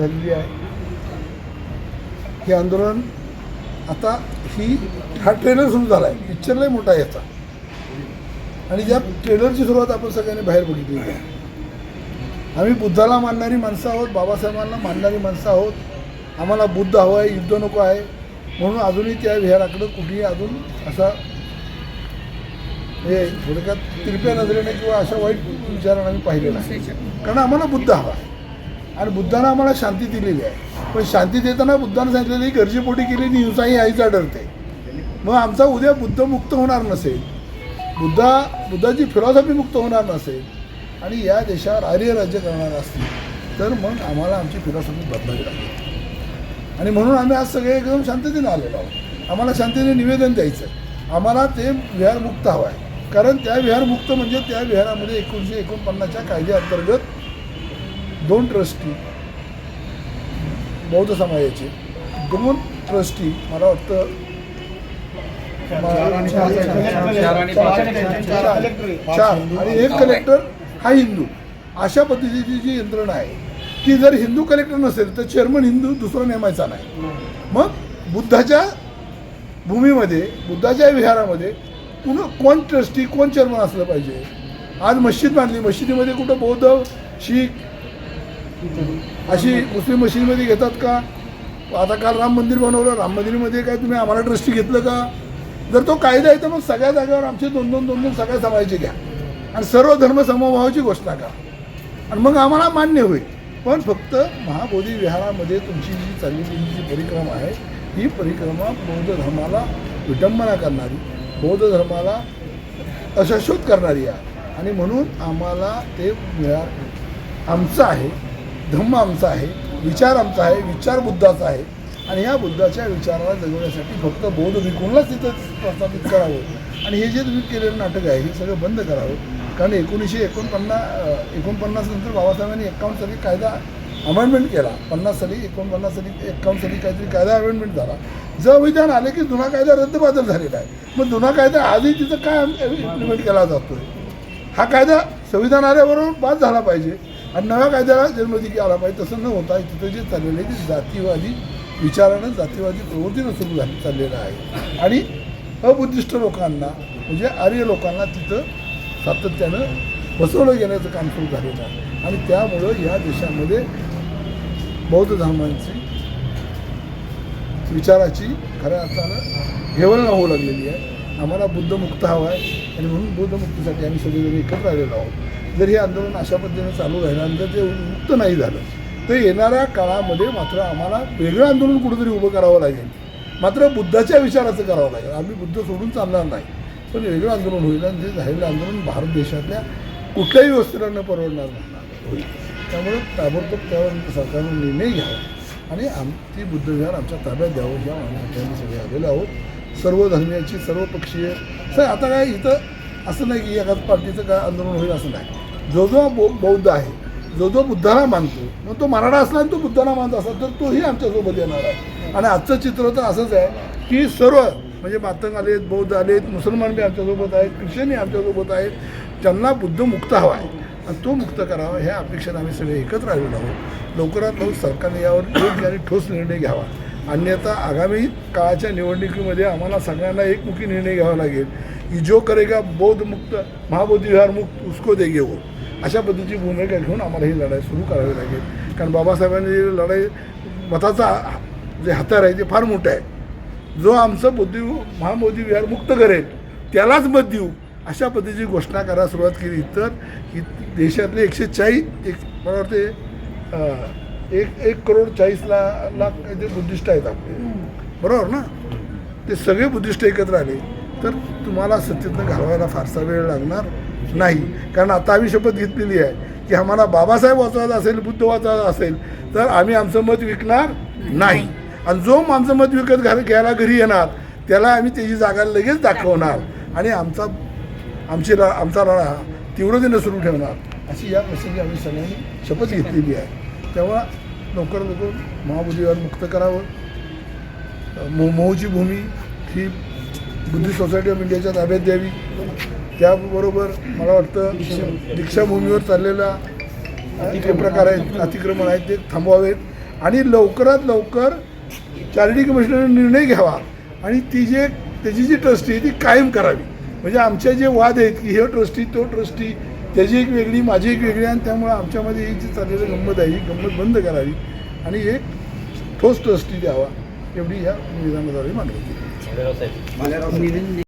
झालेली आहे. हे आंदोलन आता ही हा ट्रेलर सुरू झाला आहे पिक्चर लय मोठा आहे याचा. आणि ज्या ट्रेलरची सुरुवात आपण सगळ्यांनी बाहेर बघितली. आहे आम्ही बुद्धाला मानणारी माणसं आहोत बाबासाहेबांना मानणारी माणसं आहोत. आम्हाला बुद्ध हवं आहे युद्ध नको आहे. म्हणून अजूनही त्या विहाराकडं कुठेही अजून असा हे थोडक्यात तिरप्या नजरेने किंवा अशा वाईट विचारानं आम्ही पाहिलेलं नाही कारण आम्हाला बुद्ध हवा आहे. आणि बुद्धानं आम्हाला शांती दिलेली आहे. पण शांती देताना बुद्धानं सांगितलेली गरजेपोटी केलेली हिंसाही आईचा डरते. मग आमचा उद्या बुद्ध मुक्त होणार नसेल बुद्धा बुद्धाची फिलॉसॉफी मुक्त होणार नसेल आणि या देशावर आर्य राज्य करणार असतील तर मग आम्हाला आमची फिलॉसॉफी बदलावी लागेल. आणि म्हणून आम्ही आज सगळे एकदम शांततेने आलेलो आहोत. आम्हाला शांतीने निवेदन द्यायचं आहे आम्हाला ते विहार मुक्त हवं आहे. कारण त्या विहार मुक्त म्हणजे त्या विहारामध्ये एकोणीसशे एकोणपन्नासच्या कायद्याअंतर्गत दोन ट्रस्टी बौद्ध समाजाचे दोन ट्रस्टी मला वाटतं चार आणि एक कलेक्टर हा हिंदू. अशा पद्धतीची जी यंत्रणा आहे की जर हिंदू कलेक्टर नसेल तर चेअरमन हिंदू दुसरा नेमायचा नाही. मग बुद्धाच्या भूमीमध्ये बुद्धाच्या विहारामध्ये पुन्हा कोण ट्रस्टी कोण चेअरमन असलं पाहिजे? आज मस्जिद बांधली मशिदीमध्ये कुठं बौद्ध शीख अशी मुस्लिम मशीनमध्ये घेतात का? आता काल राम मंदिर बनवलं राम मंदिरमध्ये काय तुम्ही आम्हाला ट्रस्टी घेतलं का? जर तो कायदा आहे तर मग सगळ्या जागेवर आमचे दोन दोन दोन दोन सगळ्या समाजाचे घ्या. आणि सर्व धर्म समभावाची घोषणा करा. आणि मग आम्हाला मान्य होईल. पण फक्त महाबोधी विहारामध्ये तुमची जी चाललेली जी परिक्रमा आहे ही परिक्रमा बौद्ध धर्माला विटंबना करणारी बौद्ध धर्माला अशाश्वत करणारी आहे. आणि म्हणून आम्हाला ते विहार आमचं आहे धम्म आमचा आहे विचार आमचा आहे विचार बुद्धाचा आहे. आणि या बुद्धाच्या विचाराला जगवण्यासाठी फक्त बौद्ध विकूनलाच तिथं प्रस्थापित करावं. आणि हे जे तुम्ही केलेलं नाटक आहे हे सगळं बंद करावं. कारण एकोणीसशे एकोणपन्नास एकोणपन्नास नंतर बाबासाहेबांनी एकावन्न साली कायदा अमेंडमेंट केला. पन्नास साली एकोणपन्नास साली एकावन्न साली काहीतरी कायदा अमेंडमेंट झाला. जर विधान आले की जुना कायदा रद्दबादल झालेला आहे. मग जुना कायदा आजही तिथं काय इम्प्लिमेंट केला जातो हा कायदा संविधान आल्याबरोबर बाद झाला पाहिजे. आणि नव्या कायद्याला जन्मदिकी आला पाहिजे तसं न होता तिथं जे चाललेलं आहे ते जातीवादी विचारानं जातीवादी प्रवृत्तीनं सुरू झाली चाललेलं आहे. आणि अबुद्धिष्ट लोकांना म्हणजे आर्य लोकांना तिथं सातत्यानं बसवलं गेल्याचं काम सुरू झालेलं आहे. आणि त्यामुळं या देशामध्ये बौद्ध धर्मांची विचाराची खऱ्या अर्थानं हेवलना होऊ लागलेली आहे. आम्हाला बुद्धमुक्त हवा आहे. आणि म्हणून बुद्धमुक्तीसाठी आम्ही सगळेजण एकत्र आलेलो आहोत. जर हे आंदोलन अशा पद्धतीने चालू राहिल्यानंतर ते मुक्त नाही झालं तर येणाऱ्या काळामध्ये मात्र आम्हाला वेगळं आंदोलन कुठेतरी उभं करावं लागेल. मात्र बुद्धाच्या विचाराचं करावं लागेल. आम्ही बुद्ध सोडून चालणार नाही. पण वेगळं आंदोलन होईल आणि ते झालेलं आंदोलन भारत देशातल्या कुठल्याही व्यवस्थेला न परवडणार नाही. होईल. त्यामुळे ताबडतोब त्यावर सरकारनं निर्णय घ्यावा आणि आम ती बुद्धविहार आमच्या ताब्यात द्यावं या मागण्यासाठी आम्ही सगळे आलेलो आहोत. सर्व धर्मियाची सर्व पक्षीय. सर आता काय इथं असं नाही की एकाच पार्टीचं काय आंदोलन होईल असं नाही. जो जो बौ बौद्ध आहे जो जो बुद्धाला मानतो मग तो मराठा असला आणि तो बुद्धाला मानत असला तर तोही आमच्यासोबत येणार आहे. आणि आजचं चित्र तर असंच आहे की सर्व म्हणजे मातंग आलेत बौद्ध आलेत मुसलमान बी आमच्यासोबत आहेत ख्रिश्चनही आमच्यासोबत आहेत त्यांना बुद्ध मुक्त हवा आहे आणि तो मुक्त करावा ह्या अपेक्षेने आम्ही सगळे एकत्र आलेलो आहोत. लवकरात लवकर सरकारने यावर योग्य आणि ठोस निर्णय घ्यावा. अन्यथा आगामी काळाच्या निवडणुकीमध्ये आम्हाला सगळ्यांना एकमुखी निर्णय घ्यावा लागेल. की जो करेगा बोधमुक्त महाबोधी विहार मुक्त उसको देगे वो अशा पद्धतीची भूमिका घेऊन आम्हाला ही लढाई सुरू करावी लागेल. कारण बाबासाहेबांनी लढाई मताचा जे हत्यार आहे ते फार मोठं आहे. जो आमचं बुद्धी महाबोधी विहार मुक्त करेल त्यालाच मत देऊ. अशा पद्धतीची घोषणा करायला सुरुवात केली. तर ही देशातले एकशे चाळीस एक मला वाटते एक एक करोड चाळीस ला लाख जे बुद्धिस्ट आहेत आपले. बरोबर ना? ते सगळे बुद्धिस्ट एकत्र आले तर तुम्हाला सत्तेतनं घालवायला फारसा वेळ लागणार नाही. कारण आता आम्ही शपथ घेतलेली आहे की आम्हाला बाबासाहेब वाचवायचा असेल बुद्ध वाचवायचा असेल तर आम्ही आमचं मत विकणार नाही. आणि जो आमचं मत विकत घाल घ्यायला घरी येणार त्याला आम्ही त्याची जागा लगेच दाखवणार. आणि आमचा आमची रा आमचा लढा तीव्रतेनं सुरू ठेवणार अशी या प्रसंगी आम्ही सगळ्यांनी शपथ घेतलेली आहे. तेव्हा लवकर लवकर महाबुद्धीवर मुक्त करावं. मो मोहची भूमी ही बुद्धिस्ट सोसायटी ऑफ इंडियाच्या ताब्यात द्यावी. त्याबरोबर मला वाटतं दीक्षाभूमीवर चाललेला जे प्रकार आहेत अतिक्रमण आहेत ते थांबवावेत. आणि लवकरात लवकर चॅरिटी कमिशनरने निर्णय घ्यावा. आणि ती जे त्याची जी ट्रस्टी आहे ती कायम करावी. म्हणजे आमचे जे वाद आहेत की हे ट्रस्टी तो ट्रस्टी त्याची एक वेगळी माझी एक वेगळी आणि त्यामुळे आमच्यामध्ये ही जी चाललेली गंमत आहे ही गंमत बंद करावी आणि एक ठोस ट्रस्टी द्यावा एवढी ह्या निवेदनाद्वारे मागणी केली.